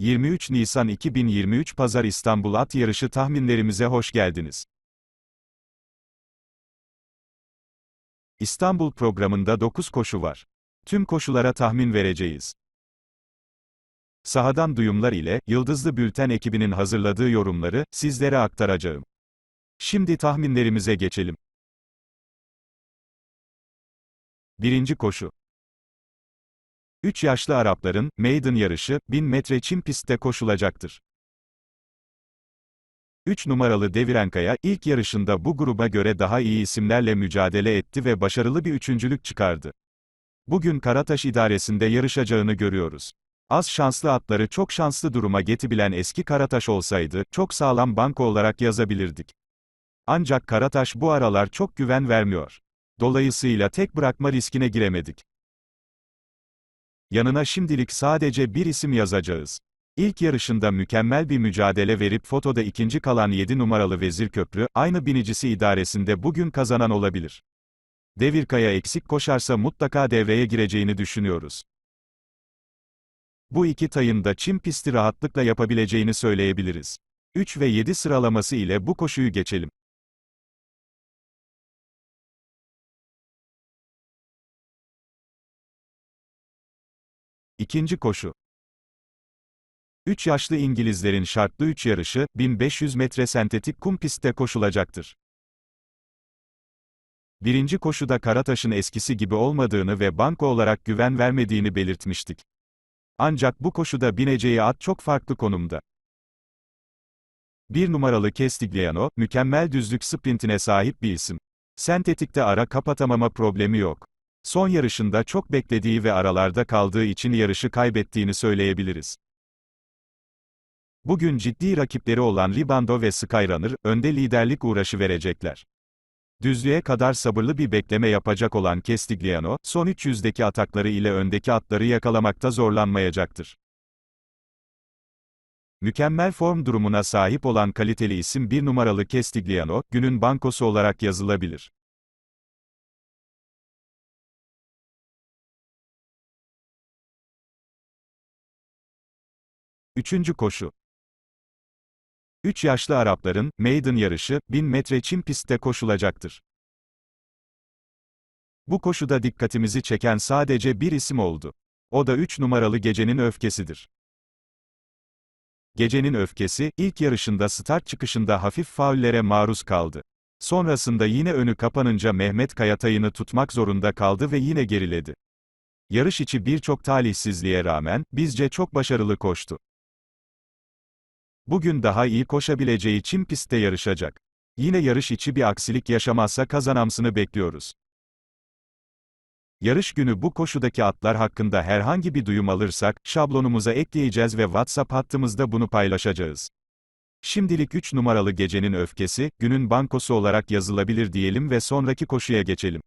23 Nisan 2023 Pazar İstanbul At Yarışı tahminlerimize hoş geldiniz. İstanbul programında 9 koşu var. Tüm koşulara tahmin vereceğiz. Sahadan duyumlar ile, Yıldızlı Bülten ekibinin hazırladığı yorumları, sizlere aktaracağım. Şimdi tahminlerimize geçelim. Birinci koşu. 3 yaşlı Arapların, maiden yarışı, 1000 metre çim pistte koşulacaktır. 3 numaralı Devirenkaya, ilk yarışında bu gruba göre daha iyi isimlerle mücadele etti ve başarılı bir üçüncülük çıkardı. Bugün Karataş idaresinde yarışacağını görüyoruz. Az şanslı atları çok şanslı duruma getibilen eski Karataş olsaydı, çok sağlam banko olarak yazabilirdik. Ancak Karataş bu aralar çok güven vermiyor. Dolayısıyla tek bırakma riskine giremedik. Yanına şimdilik sadece bir isim yazacağız. İlk yarışında mükemmel bir mücadele verip fotoda ikinci kalan 7 numaralı Vezir Köprü, aynı binicisi idaresinde bugün kazanan olabilir. Devirkaya eksik koşarsa mutlaka devreye gireceğini düşünüyoruz. Bu iki tayın da çim pisti rahatlıkla yapabileceğini söyleyebiliriz. 3 ve 7 sıralaması ile bu koşuyu geçelim. İkinci koşu. 3 yaşlı İngilizlerin şartlı 3 yarışı, 1500 metre sentetik kum pistte koşulacaktır. Birinci koşuda Karataş'ın eskisi gibi olmadığını ve banko olarak güven vermediğini belirtmiştik. Ancak bu koşuda bineceği at çok farklı konumda. Bir numaralı Castigliano, mükemmel düzlük sprintine sahip bir isim. Sentetikte ara kapatamama problemi yok. Son yarışında çok beklediği ve aralarda kaldığı için yarışı kaybettiğini söyleyebiliriz. Bugün ciddi rakipleri olan Ribando ve Skyrunner, önde liderlik uğraşı verecekler. Düzlüğe kadar sabırlı bir bekleme yapacak olan Castigliano, son 300'deki atakları ile öndeki atları yakalamakta zorlanmayacaktır. Mükemmel form durumuna sahip olan kaliteli isim bir numaralı Castigliano, günün bankosu olarak yazılabilir. Üçüncü koşu. 3 yaşlı Arapların, maiden yarışı, 1000 metre çim pistte koşulacaktır. Bu koşuda dikkatimizi çeken sadece bir isim oldu. O da 3 numaralı Gecenin Öfkesidir. Gecenin Öfkesi, ilk yarışında start çıkışında hafif faullere maruz kaldı. Sonrasında yine önü kapanınca Mehmet Kayatay'ını tutmak zorunda kaldı ve yine geriledi. Yarış içi birçok talihsizliğe rağmen, bizce çok başarılı koştu. Bugün daha iyi koşabileceği çim pistte yarışacak. Yine yarış içi bir aksilik yaşamazsa kazanamsını bekliyoruz. Yarış günü bu koşudaki atlar hakkında herhangi bir duyum alırsak, şablonumuza ekleyeceğiz ve WhatsApp hattımızda bunu paylaşacağız. Şimdilik 3 numaralı gecenin öfkesi, günün bankosu olarak yazılabilir diyelim ve sonraki koşuya geçelim.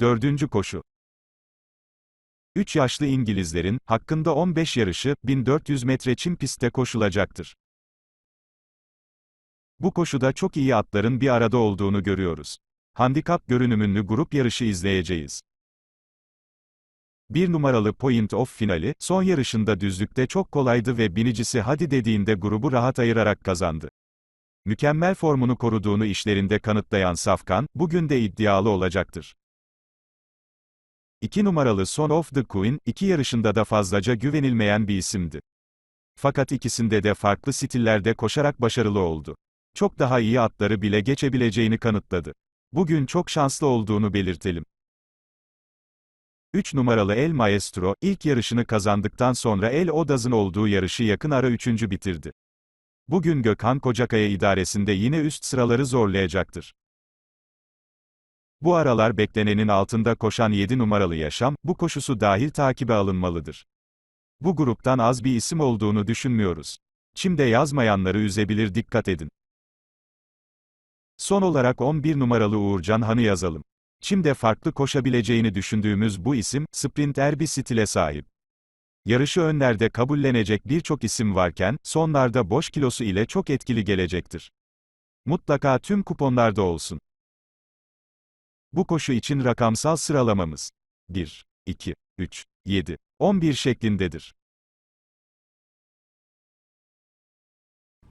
Dördüncü koşu. 3 yaşlı İngilizlerin, hakkında 15 yarışı, 1400 metre çim pistte koşulacaktır. Bu koşuda çok iyi atların bir arada olduğunu görüyoruz. Handikap görünümünlü grup yarışı izleyeceğiz. Bir numaralı Point of finali, son yarışında düzlükte çok kolaydı ve binicisi hadi dediğinde grubu rahat ayırarak kazandı. Mükemmel formunu koruduğunu işlerinde kanıtlayan Safkan, bugün de iddialı olacaktır. 2 numaralı Son of the Queen, iki yarışında da fazlaca güvenilmeyen bir isimdi. Fakat ikisinde de farklı stillerde koşarak başarılı oldu. Çok daha iyi atları bile geçebileceğini kanıtladı. Bugün çok şanslı olduğunu belirtelim. 3 numaralı El Maestro, ilk yarışını kazandıktan sonra El Odaz'ın olduğu yarışı yakın ara üçüncü bitirdi. Bugün Gökhan Kocakaya idaresinde yine üst sıraları zorlayacaktır. Bu aralar beklenenin altında koşan 7 numaralı yaşam, bu koşusu dahil takibe alınmalıdır. Bu gruptan az bir isim olduğunu düşünmüyoruz. Çimde yazmayanları üzebilir dikkat edin. Son olarak 11 numaralı Uğurcan Han'ı yazalım. Çimde farklı koşabileceğini düşündüğümüz bu isim, sprinter bir stile sahip. Yarışı önlerde kabullenecek birçok isim varken, sonlarda boş kilosu ile çok etkili gelecektir. Mutlaka tüm kuponlarda olsun. Bu koşu için rakamsal sıralamamız 1, 2, 3, 7, 11 şeklindedir.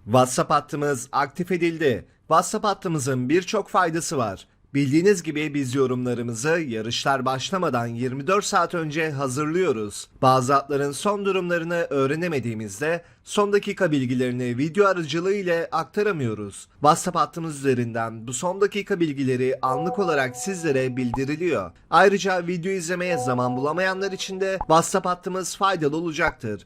WhatsApp hattımız aktif edildi. WhatsApp hattımızın birçok faydası var. Bildiğiniz gibi biz yorumlarımızı yarışlar başlamadan 24 saat önce hazırlıyoruz. Bazı atların son durumlarını öğrenemediğimizde son dakika bilgilerini video aracılığı ile aktaramıyoruz. WhatsApp hattımız üzerinden bu son dakika bilgileri anlık olarak sizlere bildiriliyor. Ayrıca video izlemeye zaman bulamayanlar için de WhatsApp hattımız faydalı olacaktır.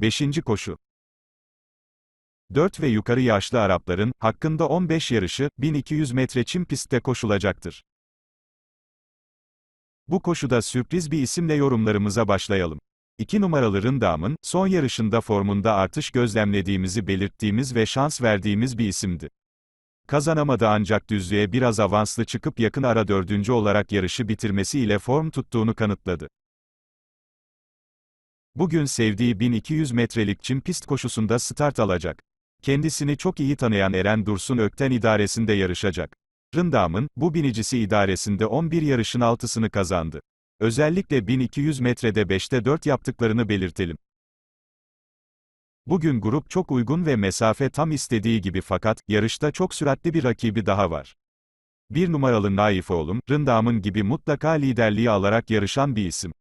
5. koşu 4 ve yukarı yaşlı Arapların, hakkında 15 yarışı, 1200 metre çim pistte koşulacaktır. Bu koşuda sürpriz bir isimle yorumlarımıza başlayalım. 2 numaralı Rındam'ın, son yarışında formunda artış gözlemlediğimizi belirttiğimiz ve şans verdiğimiz bir isimdi. Kazanamadı ancak düzlüğe biraz avanslı çıkıp yakın ara dördüncü olarak yarışı bitirmesiyle form tuttuğunu kanıtladı. Bugün sevdiği 1200 metrelik çim pist koşusunda start alacak. Kendisini çok iyi tanıyan Eren Dursun Ökten idaresinde yarışacak. Rındam'ın, bu binicisi idaresinde 11 yarışın 6'sını kazandı. Özellikle 1200 metrede 5'te 4 yaptıklarını belirtelim. Bugün grup çok uygun ve mesafe tam istediği gibi fakat, yarışta çok süratli bir rakibi daha var. Bir numaralı Naif oğlum, Rındam'ın gibi mutlaka liderliği alarak yarışan bir isim.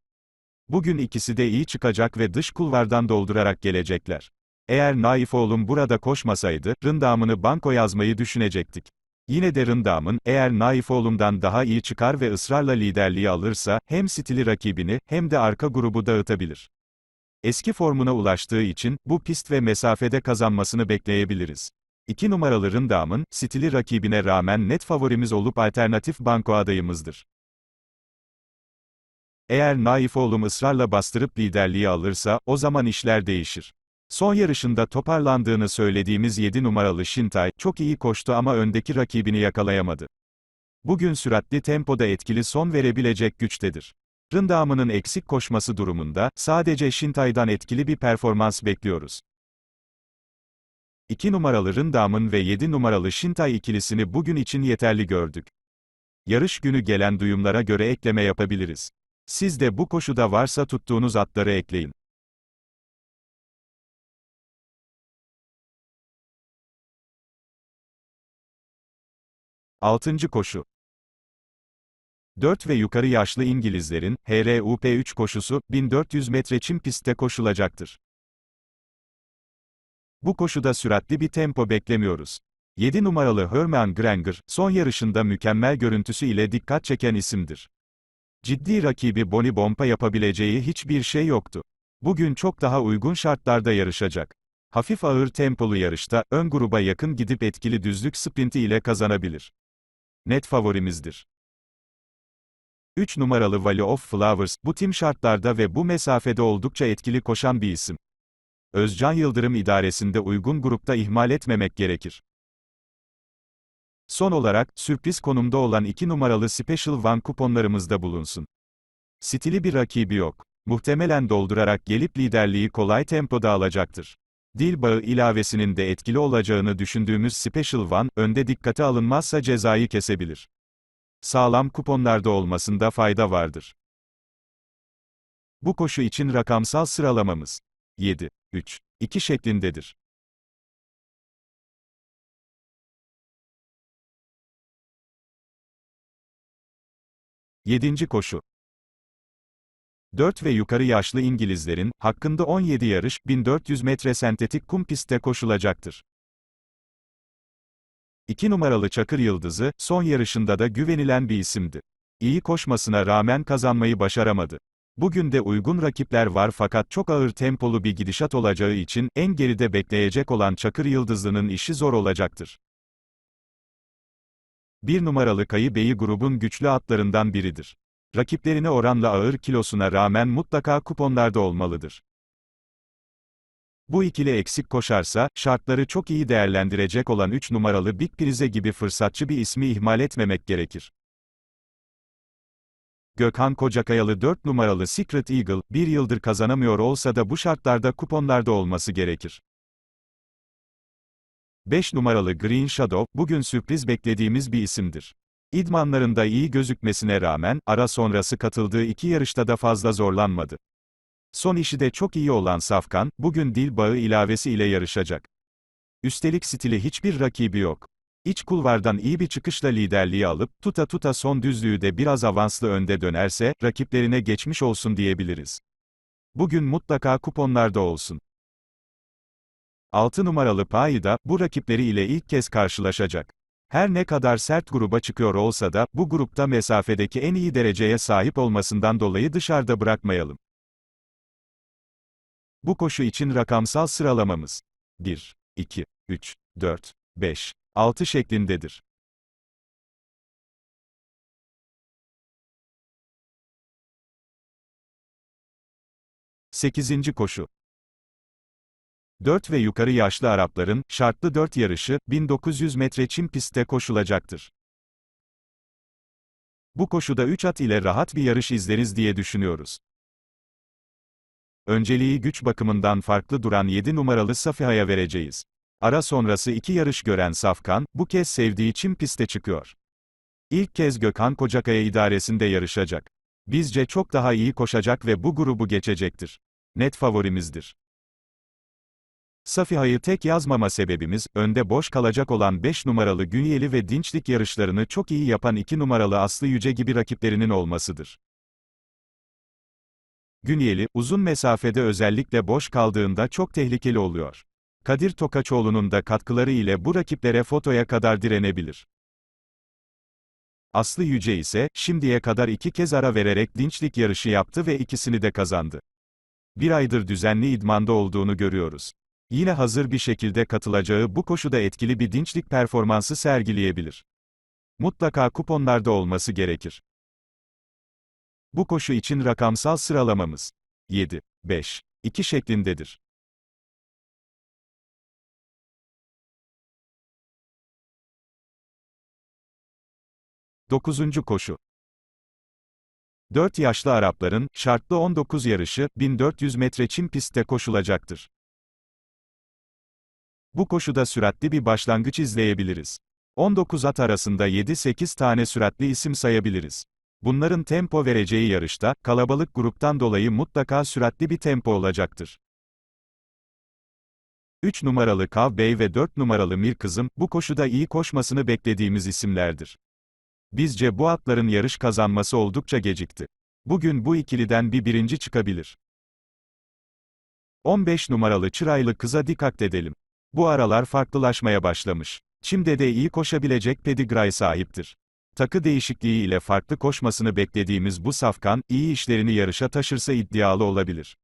Bugün ikisi de iyi çıkacak ve dış kulvardan doldurarak gelecekler. Eğer Naif oğlum burada koşmasaydı, Rındam'ını banko yazmayı düşünecektik. Yine de Rındam'ın, eğer Naif oğlumdan daha iyi çıkar ve ısrarla liderliği alırsa, hem stili rakibini, hem de arka grubu dağıtabilir. Eski formuna ulaştığı için, bu pist ve mesafede kazanmasını bekleyebiliriz. 2 numaralı Rındam'ın, stili rakibine rağmen net favorimiz olup alternatif banko adayımızdır. Eğer Naif oğlum ısrarla bastırıp liderliği alırsa, o zaman işler değişir. Son yarışında toparlandığını söylediğimiz 7 numaralı Şintay, çok iyi koştu ama öndeki rakibini yakalayamadı. Bugün süratli tempoda etkili son verebilecek güçtedir. Rındamının eksik koşması durumunda, sadece Şintay'dan etkili bir performans bekliyoruz. 2 numaralı Rındam'ın ve 7 numaralı Şintay ikilisini bugün için yeterli gördük. Yarış günü gelen duyumlara göre ekleme yapabiliriz. Siz de bu koşuda varsa tuttuğunuz atları ekleyin. Altıncı koşu 4 ve yukarı yaşlı İngilizlerin, HRUP3 koşusu, 1400 metre çim pistte koşulacaktır. Bu koşuda süratli bir tempo beklemiyoruz. 7 numaralı Herman Granger, son yarışında mükemmel görüntüsü ile dikkat çeken isimdir. Ciddi rakibi Boni Bompa yapabileceği hiçbir şey yoktu. Bugün çok daha uygun şartlarda yarışacak. Hafif ağır tempolu yarışta, ön gruba yakın gidip etkili düzlük sprinti ile kazanabilir. Net favorimizdir. 3 numaralı Valley of Flowers, bu tim şartlarda ve bu mesafede oldukça etkili koşan bir isim. Özcan Yıldırım idaresinde uygun grupta ihmal etmemek gerekir. Son olarak, sürpriz konumda olan 2 numaralı Special One kuponlarımızda bulunsun. Stili bir rakibi yok. Muhtemelen doldurarak gelip liderliği kolay tempoda alacaktır. Dil bağı ilavesinin de etkili olacağını düşündüğümüz Special One, önde dikkate alınmazsa cezayı kesebilir. Sağlam kuponlarda olmasında fayda vardır. Bu koşu için rakamsal sıralamamız 7, 3, 2 şeklindedir. Yedinci koşu 4 ve yukarı yaşlı İngilizlerin, hakkında 17 yarış, 1400 metre sentetik kum pistte koşulacaktır. 2 numaralı Çakır Yıldızı, son yarışında da güvenilen bir isimdi. İyi koşmasına rağmen kazanmayı başaramadı. Bugün de uygun rakipler var fakat çok ağır tempolu bir gidişat olacağı için, en geride bekleyecek olan Çakır Yıldızlı'nın işi zor olacaktır. Bir numaralı Kayı Bey'i grubun güçlü atlarından biridir. Rakiplerine oranla ağır kilosuna rağmen mutlaka kuponlarda olmalıdır. Bu ikili eksik koşarsa, şartları çok iyi değerlendirecek olan 3 numaralı Big Prize gibi fırsatçı bir ismi ihmal etmemek gerekir. Gökhan Kocakayalı 4 numaralı Secret Eagle, bir yıldır kazanamıyor olsa da bu şartlarda kuponlarda olması gerekir. 5 numaralı Green Shadow, bugün sürpriz beklediğimiz bir isimdir. İdmanlarında iyi gözükmesine rağmen, ara sonrası katıldığı iki yarışta da fazla zorlanmadı. Son işi de çok iyi olan Safkan, bugün dil bağı ilavesi ile yarışacak. Üstelik stili hiçbir rakibi yok. İç kulvardan iyi bir çıkışla liderliği alıp, tuta tuta son düzlüğü de biraz avanslı önde dönerse, rakiplerine geçmiş olsun diyebiliriz. Bugün mutlaka kuponlarda olsun. 6 numaralı Payi da, bu rakipleri ile ilk kez karşılaşacak. Her ne kadar sert gruba çıkıyor olsa da, bu grupta mesafedeki en iyi dereceye sahip olmasından dolayı dışarıda bırakmayalım. Bu koşu için rakamsal sıralamamız 1, 2, 3, 4, 5, 6 şeklindedir. Sekizinci koşu 4 ve yukarı yaşlı Arapların, şartlı 4 yarışı, 1900 metre çim pistte koşulacaktır. Bu koşuda 3 at ile rahat bir yarış izleriz diye düşünüyoruz. Önceliği güç bakımından farklı duran 7 numaralı Safiha'ya vereceğiz. Ara sonrası iki yarış gören Safkan, bu kez sevdiği çim piste çıkıyor. İlk kez Gökhan Kocakaya idaresinde yarışacak. Bizce çok daha iyi koşacak ve bu grubu geçecektir. Net favorimizdir. Safiha'yı tek yazmama sebebimiz, önde boş kalacak olan 5 numaralı Günyeli ve Dinçlik yarışlarını çok iyi yapan 2 numaralı Aslı Yüce gibi rakiplerinin olmasıdır. Günyeli, uzun mesafede özellikle boş kaldığında çok tehlikeli oluyor. Kadir Tokaçoğlu'nun da katkıları ile bu rakiplere fotoya kadar direnebilir. Aslı Yüce ise, şimdiye kadar iki kez ara vererek dinçlik yarışı yaptı ve ikisini de kazandı. Bir aydır düzenli idmanda olduğunu görüyoruz. Yine hazır bir şekilde katılacağı bu koşuda etkili bir dinçlik performansı sergileyebilir. Mutlaka kuponlarda olması gerekir. Bu koşu için rakamsal sıralamamız 7, 5, 2 şeklindedir. Dokuzuncu koşu 4 yaşlı Arapların, şartlı 19 yarışı, 1400 metre çim pistte koşulacaktır. Bu koşuda süratli bir başlangıç izleyebiliriz. 19 at arasında 7-8 tane süratli isim sayabiliriz. Bunların tempo vereceği yarışta, kalabalık gruptan dolayı mutlaka süratli bir tempo olacaktır. 3 numaralı Kav Bey ve 4 numaralı Mir Kızım, bu koşuda iyi koşmasını beklediğimiz isimlerdir. Bizce bu atların yarış kazanması oldukça gecikti. Bugün bu ikiliden bir birinci çıkabilir. 15 numaralı Çıraylı Kıza dikkat edelim. Bu aralar farklılaşmaya başlamış. Çim'de de iyi koşabilecek pedigray sahiptir. Takı değişikliği ile farklı koşmasını beklediğimiz bu safkan, iyi işlerini yarışa taşırsa iddialı olabilir.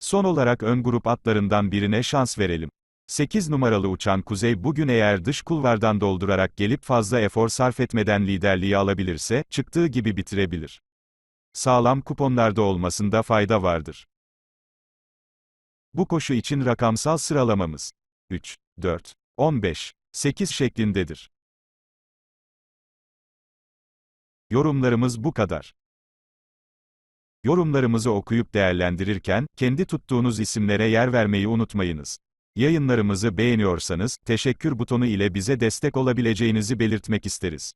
Son olarak ön grup atlarından birine şans verelim. 8 numaralı uçan Kuzey bugün eğer dış kulvardan doldurarak gelip fazla efor sarf etmeden liderliği alabilirse, çıktığı gibi bitirebilir. Sağlam kuponlarda olmasında fayda vardır. Bu koşu için rakamsal sıralamamız 3, 4, 15, 8 şeklindedir. Yorumlarımız bu kadar. Yorumlarımızı okuyup değerlendirirken, kendi tuttuğunuz isimlere yer vermeyi unutmayınız. Yayınlarımızı beğeniyorsanız, teşekkür butonu ile bize destek olabileceğinizi belirtmek isteriz.